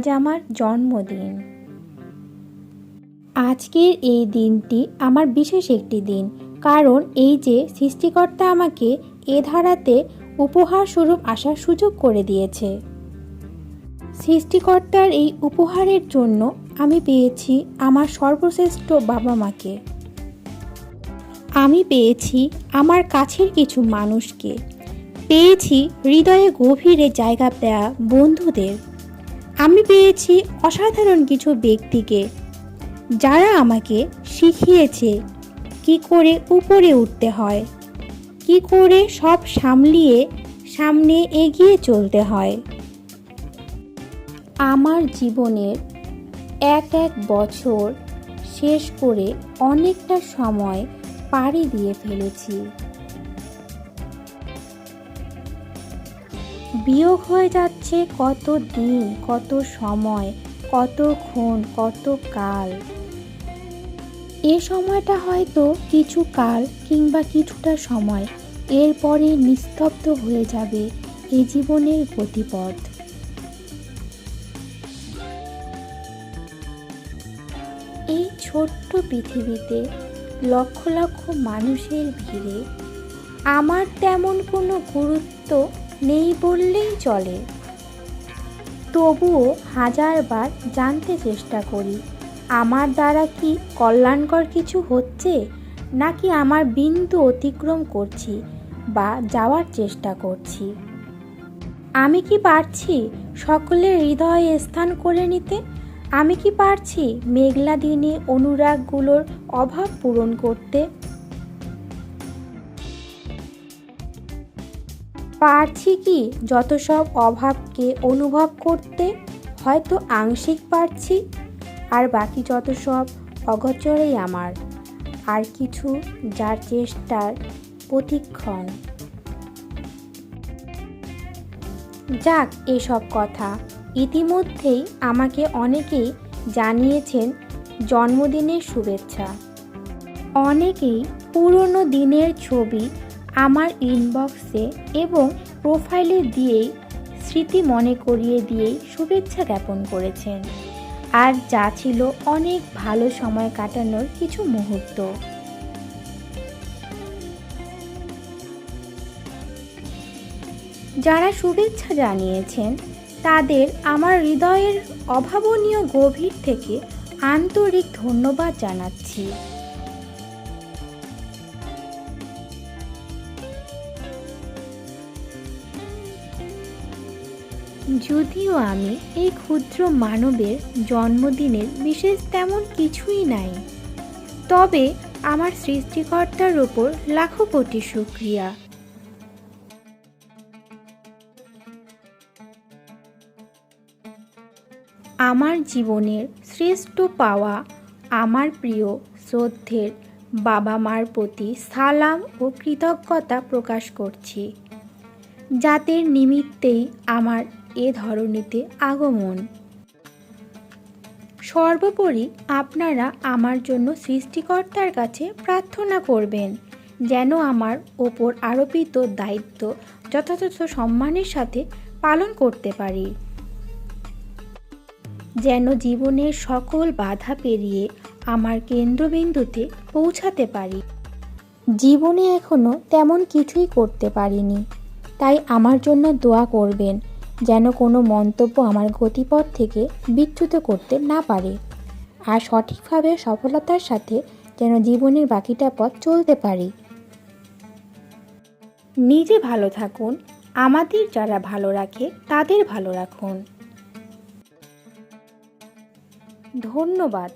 আজ আমার জন্মদিন। আজকের এই দিনটি আমার বিশেষ একটি দিন, কারণ এই যে সৃষ্টিকর্তা আমাকে এ ধারাতে উপহার স্বরূপ আসার সুযোগ করে দিয়েছে। সৃষ্টিকর্তার এই উপহারের জন্য আমি পেয়েছি আমার সর্বশ্রেষ্ঠ বাবা মাকে। আমি পেয়েছি আমার কাছের কিছু মানুষকে। পেয়েছি হৃদয়ে গভীরে জায়গা দেয়া বন্ধুদের। আমি পেয়েছি অসাধারণ কিছু ব্যক্তিকে, যারা আমাকে শিখিয়েছে কি করে উপরে উঠতে হয়, কি করে সব সামলিয়ে সামনে এগিয়ে চলতে হয়। আমার জীবনের এক এক বছর শেষ করে অনেকটা সময় পাড়ি দিয়ে ফেলেছি। বিয়োগ হয়ে যাচ্ছে কত দিন, কত সময় কতক্ষণ কত কাল। এ সময়টা হয়তো কিছু কাল কিংবা কিছুটা সময় এরপরে নিস্তব্ধ হয়ে যাবে এ জীবনের গতিপথ। এই ছোট্ট পৃথিবীতে লক্ষ লক্ষ মানুষের ভিড়ে, আমার তেমন কোনো গুরুত্ব নেই বললেই চলে। তবুও হাজারবার জানতে চেষ্টা করি, আমার দ্বারা কি কল্যাণকর কিছু হচ্ছে, নাকি আমার বিন্দু অতিক্রম করছি বা যাওয়ার চেষ্টা করছি? আমি কি পারছি সকলের হৃদয়ে স্থান করে নিতে? আমি কি পারছি মেঘলা দিনে অনুরাগগুলোর অভাব পূরণ করতে? পারছি কি যত সব অভাবকে অনুভব করতে? হয়তো আংশিক পারছি, আর বাকি যত সব অগচরেই আমার। আর কিছু যার চেষ্টার প্রতিক্ষণ। যাক, এসব কথা। ইতিমধ্যেই আমাকে অনেকেই জানিয়েছেন জন্মদিনের শুভেচ্ছা। অনেকেই পুরনো দিনের ছবি আমার ইনবক্সে এবং প্রোফাইলে দিয়েই স্মৃতি মনে করিয়ে দিয়েই শুভেচ্ছা জ্ঞাপন করেছেন। আর যা ছিল অনেক ভালো সময় কাটানোর কিছু মুহূর্ত। যারা শুভেচ্ছা জানিয়েছেন, তাদের আমার হৃদয়ের অভাবনীয় গভীর থেকে আন্তরিক ধন্যবাদ জানাচ্ছি। যদিও আমি এই ক্ষুদ্র মানবের জন্মদিনের বিশেষ তেমন কিছুই নাই। তবে আমার সৃষ্টিকর্তার ওপর লাখো কোটি শুক্রিয়া আমার জীবনের শ্রেষ্ঠ পাওয়া, আমার প্রিয় শ্রদ্ধের বাবা মার প্রতি সালাম ও কৃতজ্ঞতা প্রকাশ করছি। যাদের নিমিত্তেই আমার এ ধরনীতে আগমন। সর্বোপরি আপনারা আমার জন্য সৃষ্টিকর্তার কাছে প্রার্থনা করবেন, যেন আমার ওপর আরোপিত দায়িত্ব যথাযথ সম্মানের সাথে পালন করতে পারি। যেন জীবনের সকল বাধা পেরিয়ে আমার কেন্দ্রবিন্দুতে পৌঁছাতে পারি। জীবনে এখনও তেমন কিছুই করতে পারিনি, তাই আমার জন্য দোয়া করবেন যেন কোনো মন্তব্য আমার গতিপথ থেকে বিচ্যুত করতে না পারে আর সঠিকভাবে সফলতার সাথে যেন জীবনের বাকিটা পথ চলতে পারি। নিজে ভালো থাকুন, আমাদের যারা ভালো রাখে তাদের ভালো রাখুন। ধন্যবাদ।